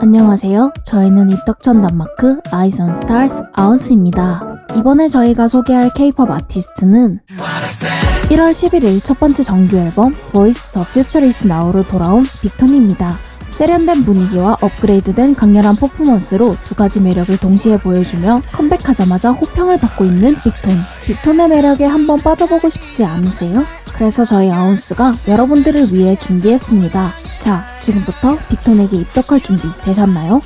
안녕하세요. 저희는 입덕천 단마크 아이존 스타즈 아운스입니다. 이번에 저희가 소개할 K-pop 아티스트는 1월 11일 첫 번째 정규 앨범 the Future is Now로 돌아온 빅톤입니다. 세련된 분위기와 업그레이드된 강렬한 퍼포먼스로 두 가지 매력을 동시에 보여주며 컴백하자마자 호평을 받고 있는 빅톤. 빅톤의 매력에 한번 빠져보고 싶지 않으세요? 그래서 저희 아운스가 여러분들을 위해 준비했습니다. 자, 지금부터 빅톤에게 입덕할 준비 되셨나요?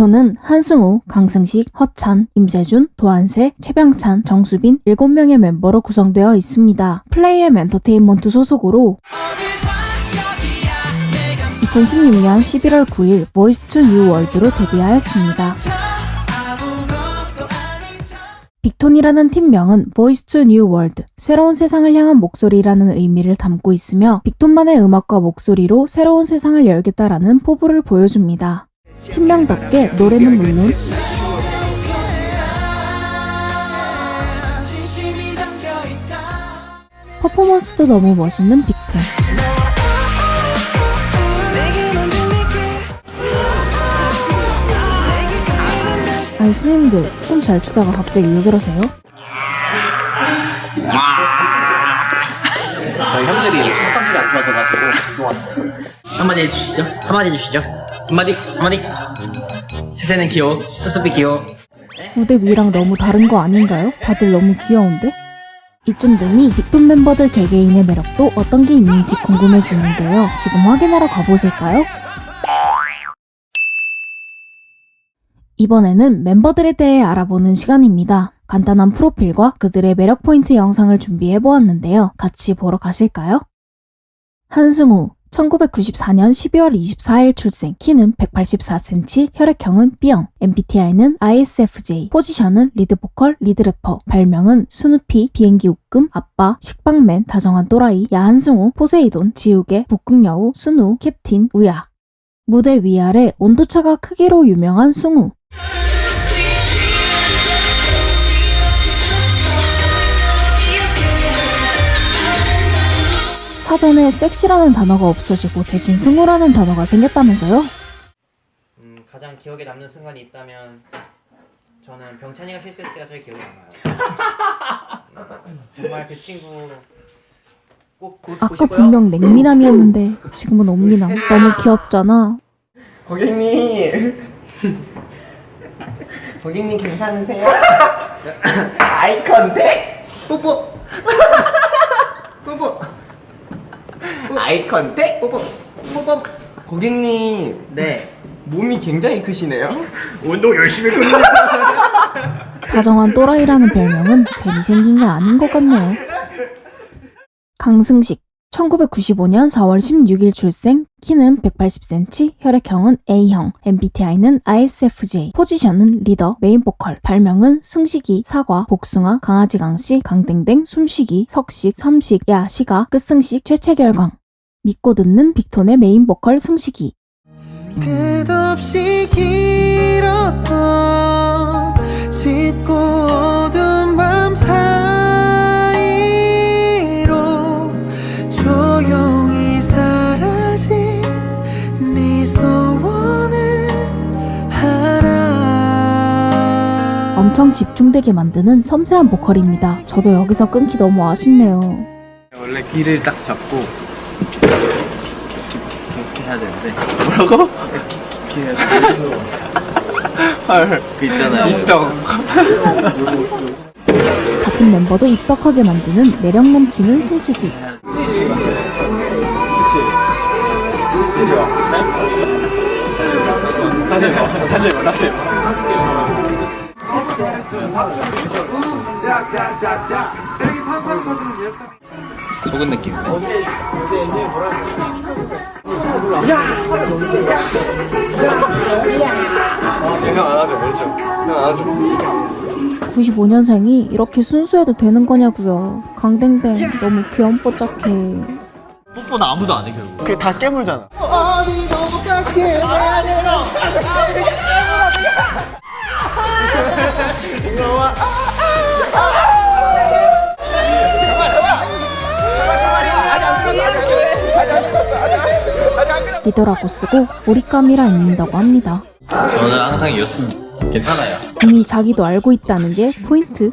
빅톤은 한승우, 강승식, 허찬, 임재준, 도한세, 최병찬, 정수빈 7명의 멤버로 구성되어 있습니다. 플레이엠 엔터테인먼트 소속으로 2016년 11월 9일 보이스 투 뉴 월드로 데뷔하였습니다. 빅톤이라는 팀명은 Voice to New World, 새로운 세상을 향한 목소리라는 의미를 담고 있으며 빅톤만의 음악과 목소리로 새로운 세상을 열겠다라는 포부를 보여줍니다. 팀명답게 노래는 물론 퍼포먼스도 너무 멋있는 빅톤. 아이 스님들 춤 잘 추다가 갑자기 왜 그러세요? 저희 형들이 사탕질이 안 좋아져가지고 한마디 해주시죠. 한마디 해주시죠. 한마디, 한마디. 세세는 귀여워. 섭섭이 귀여워. 무대 위랑 너무 다른 거 아닌가요? 다들 너무 귀여운데? 이쯤 되니 빅톤 멤버들 개개인의 매력도 어떤 게 있는지 궁금해지는데요. 지금 확인하러 가보실까요? 이번에는 멤버들에 대해 알아보는 시간입니다. 간단한 프로필과 그들의 매력 포인트 영상을 준비해 보았는데요. 같이 보러 가실까요? 한승우, 1994년 12월 24일 출생, 키는 184cm, 혈액형은 B형, MBTI는 ISFJ, 포지션은 리드 보컬, 리드 래퍼, 별명은 스누피, 비행기 웃금, 아빠, 식빵맨, 다정한 또라이, 야한승우, 포세이돈, 지우개, 북극여우, 스누, 캡틴, 우야. 무대 위아래 온도차가 크기로 유명한 승우. 사전에 섹시라는 단어가 없어지고 대신 승우라는 단어가 생겼다면서요? 음, 가장 기억에 남는 순간이 있다면 저는 병찬이가 실수했을 때가 제일 기억에 남아요. 음, 정말 그 친구 꼭 아까 분명 냉미남이었는데 지금은 온미남. 너무 귀엽잖아. 고객님 고객님 괜찮으세요? 아이 컨택 뽀뽀 뽀뽀 아이 컨택 뽀뽀 뽀뽀. 고객님 네. 몸이 굉장히 크시네요. 운동 열심히 했거든요. 다정한 또라이라는 별명은 괜히 생긴 게 아닌 것 같네요. 강승식 1995년 4월 16일 출생, 키는 180cm, 혈액형은 A형, MBTI는 ISFJ, 포지션은 리더, 메인 보컬, 발명은 승식이, 사과, 복숭아, 강아지 강씨, 강땡땡, 숨쉬기, 석식, 삼식, 야, 시가, 끝승식, 최채결광. 믿고 듣는 빅톤의 메인 보컬 승식이. 끝없이 길었던 짙고 엄청 집중되게 만드는 섬세한 보컬입니다. 저도 여기서 끊기 너무 아쉽네요. 원래 귀를 딱 잡고 이렇게 해야 되는데 뭐라고? 이렇게 해야 그 있잖아요. 입덕. 같은 멤버도 입덕하게 만드는 매력 넘치는 승식이. 다시 해봐, 다시 해봐, 다시 해봐. 속은 느낌인데? 형 안아줘, 멸죠. 형 안아줘. 95년생이 이렇게 순수해도 되는 거냐고요. 강댕댕 너무 귀염뽀짝해. 뽀뽀는 아무도 안 해, 결국. 그게 다 깨물잖아 무서워. 이더라고 아, 아, 아. 쓰고 오리감이라 읽는다고 합니다. 저는 항상 이렇습니다. 괜찮아요. 이미 자기도 알고 있다는 게 포인트.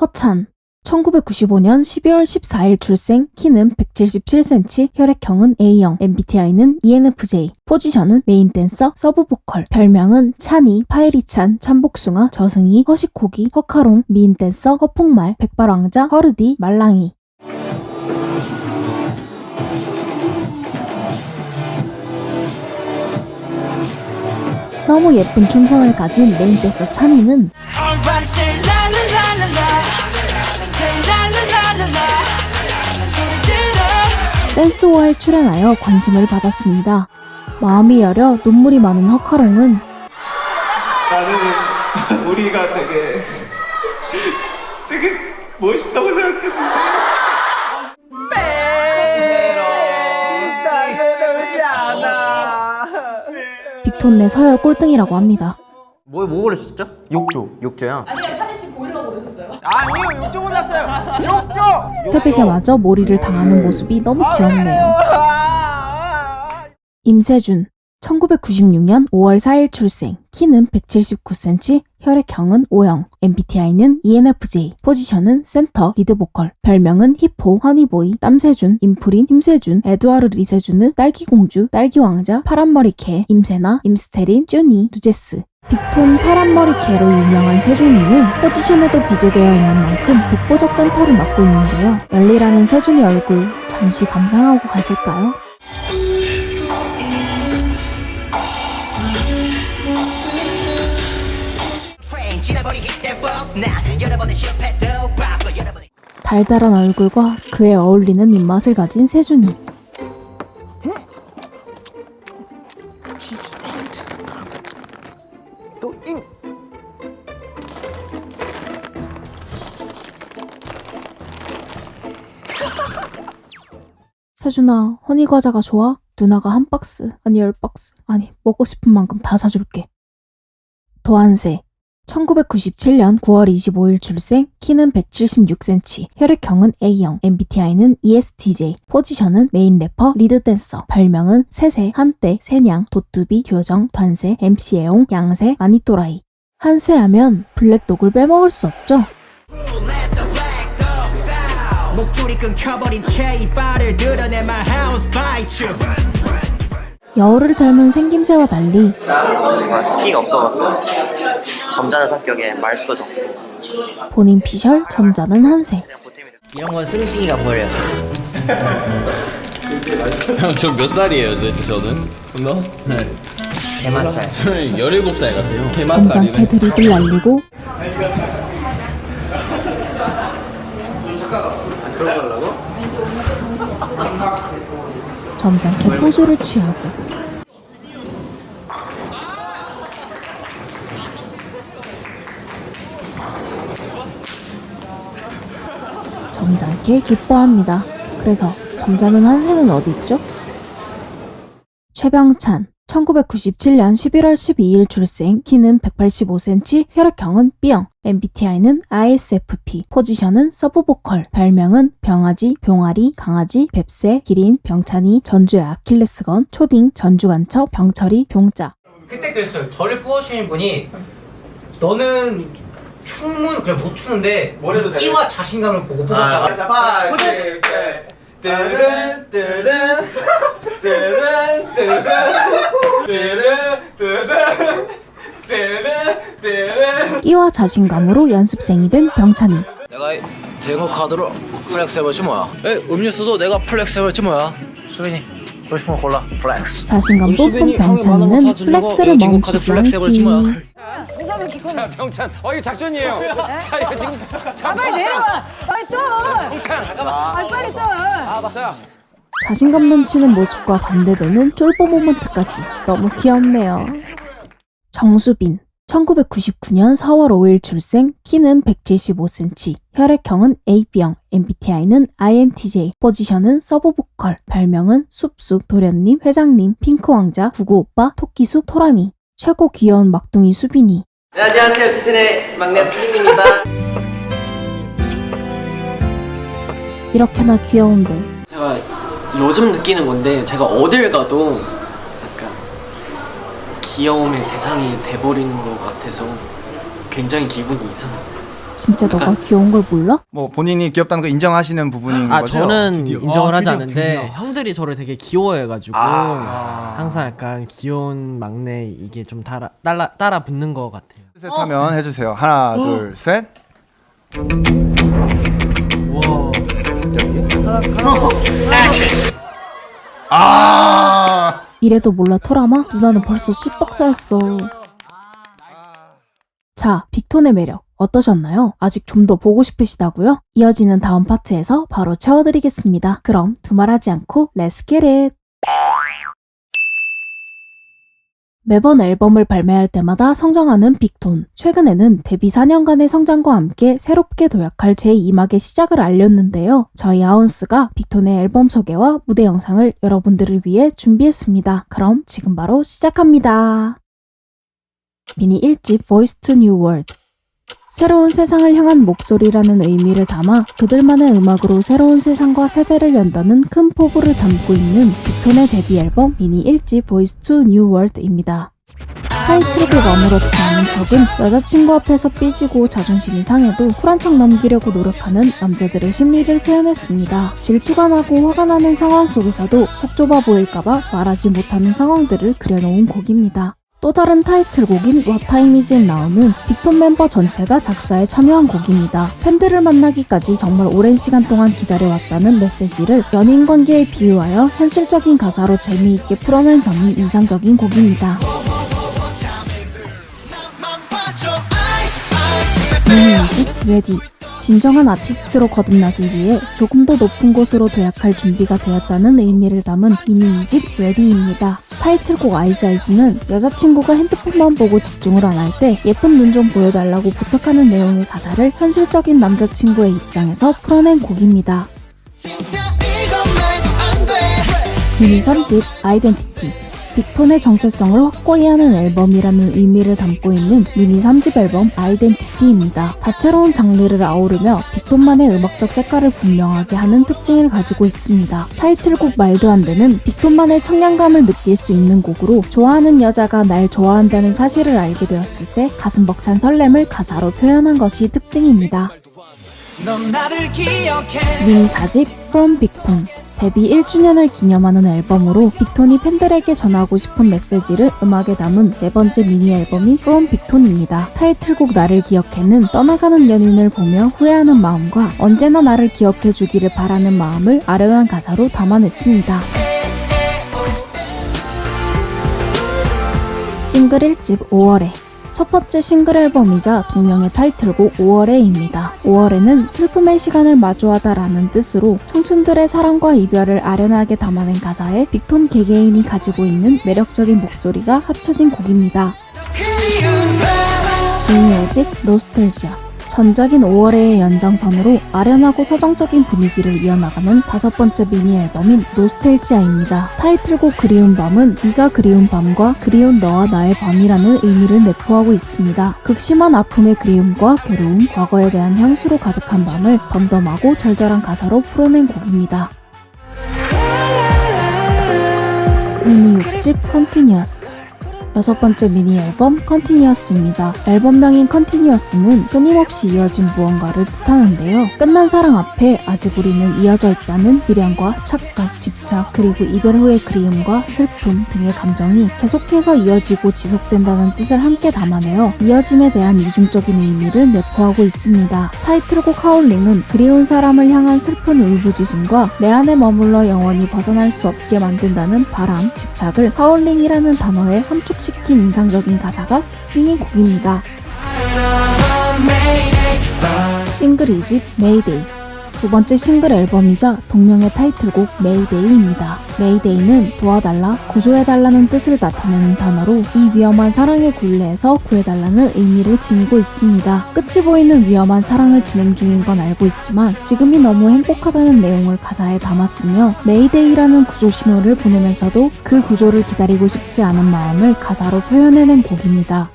허찬, 1995년 12월 14일 출생, 키는 177cm, 혈액형은 A형, MBTI는 ENFJ, 포지션은 메인 댄서, 서브 보컬, 별명은 찬이, 파이리찬, 참복숭아, 저승이, 허식호기, 허카롱, 미인 댄서, 허폭말, 백발왕자, 허르디, 말랑이. 너무 예쁜 춤선을 가진 메인 댄서 찬이는 댄스워에 출연하여 관심을 받았습니다. 마음이 여려 눈물이 많은 허카롱은 나는 우리가 되게 되게 멋있다고 생각했는데. 빅톤 내 서열 꼴등이라고 합니다. 뭐, 뭐 고르셨죠? 욕조. 욕조요? 아니 요, 욕조 골랐어요. 욕조. 스텝에게 마저 몰이를 당하는 모습이 너무 귀엽네요. 임세준 1996년 5월 4일 출생, 키는 179cm, 혈액형은 O형, MBTI는 ENFJ, 포지션은 센터, 리드 보컬, 별명은 히포, 허니보이, 땀세준, 임프린, 힘세준, 에드와르 리세준의 딸기공주, 딸기왕자, 파란머리 개, 임세나, 임스테린, 쭈니, 두제스, 빅톤 파란머리 개로 유명한 세준이는 포지션에도 기재되어 있는 만큼 독보적 센터를 맡고 있는데요. 열리라는 세준이 얼굴 잠시 감상하고 가실까요? 달달한 얼굴과 그에 어울리는 입맛을 가진 세준이. 세준아, 허니 과자가 좋아? 누나가 한 박스, 아니 열 박스, 아니 먹고 싶은 만큼 다 사줄게. 도한세, 1997년 9월 25일 출생, 키는 176cm, 혈액형은 A형, MBTI는 ESTJ, 포지션은 메인 래퍼, 리드 댄서, 별명은 세세, 한때, 새냥, 도뚜비, 교정,团세, MC 애용, 양세, 마니또라이. 한세 하면 블랙독을 빼먹을 수 없죠. 여우를 닮은 생김새와 달리 정말 스키가 없어가지고 점잖은 성격에 말수도 적고 본인 피셜, 점잖은 한세. 이런 건 쓰레기가. 형, 저몇 살이에요, 도대체 저는? 너? 네. 개맛살. 저는 17살 같아요. 점잖게 드립을 날리고 점잖게 포즈를 취하고 점잖게 기뻐합니다. 그래서 점잖은 한새는 어디 있죠? 최병찬 1997년 11월 12일 출생, 키는 185cm, 혈액형은 B형, MBTI는 ISFP, 포지션은 서브보컬, 별명은 병아지, 병아리, 강아지, 뱁새, 기린, 병찬이, 전주의 아킬레스건, 초딩, 전주간첩, 병철이, 병자. 그때 그랬어요. 저를 뽑아주신 분이 너는 춤은 그냥 못 추는데 끼와 자신감을 보고 뽑았다가 호재 끼와 자신감으로 연습생이 된 병찬이. 내가 대응 카드로 플렉스 해볼지 뭐야? 에 음료수도 내가 플렉스 해볼지 뭐야? 수빈이. 자신감 뿜뿜 병찬이는 플렉스를 멈추지 않기. 자 병찬. 어 이거 작전이에요. 자 이거 지금 아 빨리 내려와. 빨리 떠. 아, 빨리 떠. 아 맞아요 자신감 넘치는 모습과 반대되는 쫄보 모먼트까지 너무 귀엽네요. 정수빈 1999년 4월 5일 출생, 키는 175cm, 혈액형은 AB형, MBTI는 INTJ, 포지션은 서브보컬, 별명은 숲숲, 도련님, 회장님, 핑크왕자, 구구오빠, 토끼숲, 토라미. 최고 귀여운 막둥이 수빈이. 네, 안녕하세요. 빅텐의 막내 수빈입니다. 이렇게나 귀여운데 제가 요즘 느끼는 건데 제가 어딜 가도 귀여움의 대상이 돼버리는 것 같아서 굉장히 기분이 이상해요. 진짜 너가 약간- 귀여운 걸 몰라? 뭐 본인이 귀엽다는 거 인정하시는 부분인 아 거죠? 저는 드디어. 인정을 아, 하지 드디어, 않는데 드디어. 형들이 저를 되게 귀여워해가지고 아. 항상 약간 귀여운 막내 이게 좀 따라 따라 따라 붙는 것 같아요. 셋 하면 해주세요. 하나, 둘, 셋. 아. 이래도 몰라 토라마? 누나는 벌써 씹덕사했어. 자, 빅톤의 매력 어떠셨나요? 아직 좀 더 보고 싶으시다고요? 이어지는 다음 파트에서 바로 채워드리겠습니다. 그럼 두말하지 않고 Let's get it! 매번 앨범을 발매할 때마다 성장하는 빅톤. 최근에는 데뷔 4년간의 성장과 함께 새롭게 도약할 제2막의 시작을 알렸는데요. 저희 아운스가 빅톤의 앨범 소개와 무대 영상을 여러분들을 위해 준비했습니다. 그럼 지금 바로 시작합니다. 미니 1집 Voice to New World 새로운 세상을 향한 목소리라는 의미를 담아 그들만의 음악으로 새로운 세상과 세대를 연다는 큰 포부를 담고 있는 빅톤의 데뷔 앨범 미니 1집 Voice to New World입니다. 타이틀곡 아무렇지 않은 척은 여자친구 앞에서 삐지고 자존심이 상해도 쿨한 척 넘기려고 노력하는 남자들의 심리를 표현했습니다. 질투가 나고 화가 나는 상황 속에서도 속 좁아 보일까봐 말하지 못하는 상황들을 그려놓은 곡입니다. 또 다른 타이틀곡인 What Time Is It Now는 빅톤 멤버 전체가 작사에 참여한 곡입니다. 팬들을 만나기까지 정말 오랜 시간 동안 기다려왔다는 메시지를 연인 관계에 비유하여 현실적인 가사로 재미있게 풀어낸 점이 인상적인 곡입니다. 미니뮤직 레디 진정한 아티스트로 거듭나기 위해 조금 더 높은 곳으로 도약할 준비가 되었다는 의미를 담은 미니뮤직 레디입니다. 타이틀곡 아이즈 아이즈는 여자친구가 핸드폰만 보고 집중을 안 할 때 예쁜 눈 좀 보여달라고 부탁하는 내용의 가사를 현실적인 남자친구의 입장에서 풀어낸 곡입니다. 미니 3집 아이덴티티 빅톤의 정체성을 확고히 하는 앨범이라는 의미를 담고 있는 미니 3집 앨범 아이덴티티입니다. 다채로운 장르를 아우르며 빅톤만의 음악적 색깔을 분명하게 하는 특징을 가지고 있습니다. 타이틀곡 말도 안 되는 빅톤만의 청량감을 느낄 수 있는 곡으로 좋아하는 여자가 날 좋아한다는 사실을 알게 되었을 때 가슴 벅찬 설렘을 가사로 표현한 것이 특징입니다. 미니 4집 From 빅톤 데뷔 1주년을 기념하는 앨범으로 빅톤이 팬들에게 전하고 싶은 메시지를 음악에 담은 네 번째 미니 앨범인 From 빅톤입니다. 타이틀곡 나를 기억해는 떠나가는 연인을 보며 후회하는 마음과 언제나 나를 기억해 주기를 바라는 마음을 아련한 가사로 담아냈습니다. 싱글 1집 5월에 첫 번째 싱글 앨범이자 동명의 타이틀곡 5월에입니다. 5월에는 슬픔의 시간을 마주하다라는 뜻으로 청춘들의 사랑과 이별을 아련하게 담아낸 가사에 빅톤 개개인이 가지고 있는 매력적인 목소리가 합쳐진 곡입니다. 미니 5집 노스텔지아 전작인 5월의 연장선으로 아련하고 서정적인 분위기를 이어나가는 다섯 번째 미니 앨범인 노스텔지아입니다. 타이틀곡 그리운 밤은 네가 그리운 밤과 그리운 너와 나의 밤이라는 의미를 내포하고 있습니다. 극심한 아픔의 그리움과 괴로움, 과거에 대한 향수로 가득한 밤을 덤덤하고 절절한 가사로 풀어낸 곡입니다. 미니 6집 컨티니어스 여섯 번째 미니 앨범 컨티니어스입니다. 앨범명인 컨티니어스는 끊임없이 이어진 무언가를 뜻하는데요. 끝난 사랑 앞에 아직 우리는 이어져 있다는 미련과 착각, 집착, 그리고 이별 후의 그리움과 슬픔 등의 감정이 계속해서 이어지고 지속된다는 뜻을 함께 담아내어 이어짐에 대한 이중적인 의미를 내포하고 있습니다. 타이틀곡 하울링은 그리운 사람을 향한 슬픈 울부짖음과 내 안에 머물러 영원히 벗어날 수 없게 만든다는 바람, 집착을 하울링이라는 단어에 함축 시킨 인상적인 가사가 특징인 곡입니다. 싱글 2집 메이데이 두 번째 싱글 앨범이자 동명의 타이틀곡 메이데이입니다. 메이데이는 도와달라, 구조해달라는 뜻을 나타내는 단어로 이 위험한 사랑의 굴레에서 구해달라는 의미를 지니고 있습니다. 끝이 보이는 위험한 사랑을 진행 중인 건 알고 있지만 지금이 너무 행복하다는 내용을 가사에 담았으며 메이데이라는 구조 신호를 보내면서도 그 구조를 기다리고 싶지 않은 마음을 가사로 표현해낸 곡입니다.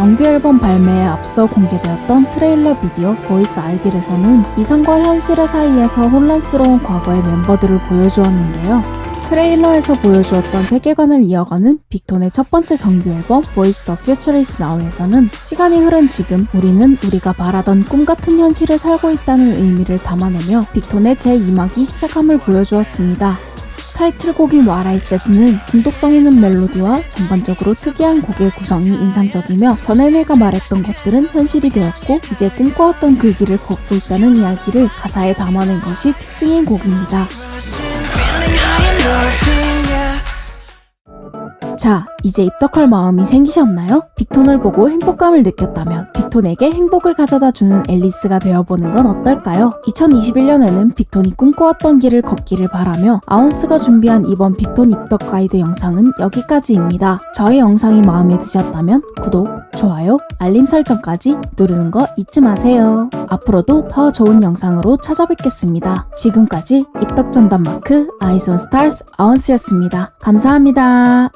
정규 앨범 발매에 앞서 공개되었던 트레일러 비디오 보이스 아이딜에서는 이상과 현실의 사이에서 혼란스러운 과거의 멤버들을 보여주었는데요. 트레일러에서 보여주었던 세계관을 이어가는 빅톤의 첫 번째 정규 앨범 Voice the Future is Now에서는 시간이 흐른 지금 우리는 우리가 바라던 꿈 같은 현실을 살고 있다는 의미를 담아내며 빅톤의 제2막이 시작함을 보여주었습니다. 타이틀곡인 와라이세드는 중독성 있는 멜로디와 전반적으로 특이한 곡의 구성이 인상적이며 전에 내가 말했던 것들은 현실이 되었고 이제 꿈꿔왔던 그 길을 걷고 있다는 이야기를 가사에 담아낸 것이 특징인 곡입니다. 자, 이제 입덕할 마음이 생기셨나요? 빅톤을 보고 행복감을 느꼈다면 빅톤에게 행복을 가져다 주는 앨리스가 되어보는 건 어떨까요? 2021년에는 빅톤이 꿈꿔왔던 길을 걷기를 바라며 아운스가 준비한 이번 빅톤 입덕 가이드 영상은 여기까지입니다. 저의 영상이 마음에 드셨다면 구독, 좋아요, 알림 설정까지 누르는 거 잊지 마세요. 앞으로도 더 좋은 영상으로 찾아뵙겠습니다. 지금까지 입덕 전담 마크 아이존 스타스 아운스였습니다. 감사합니다.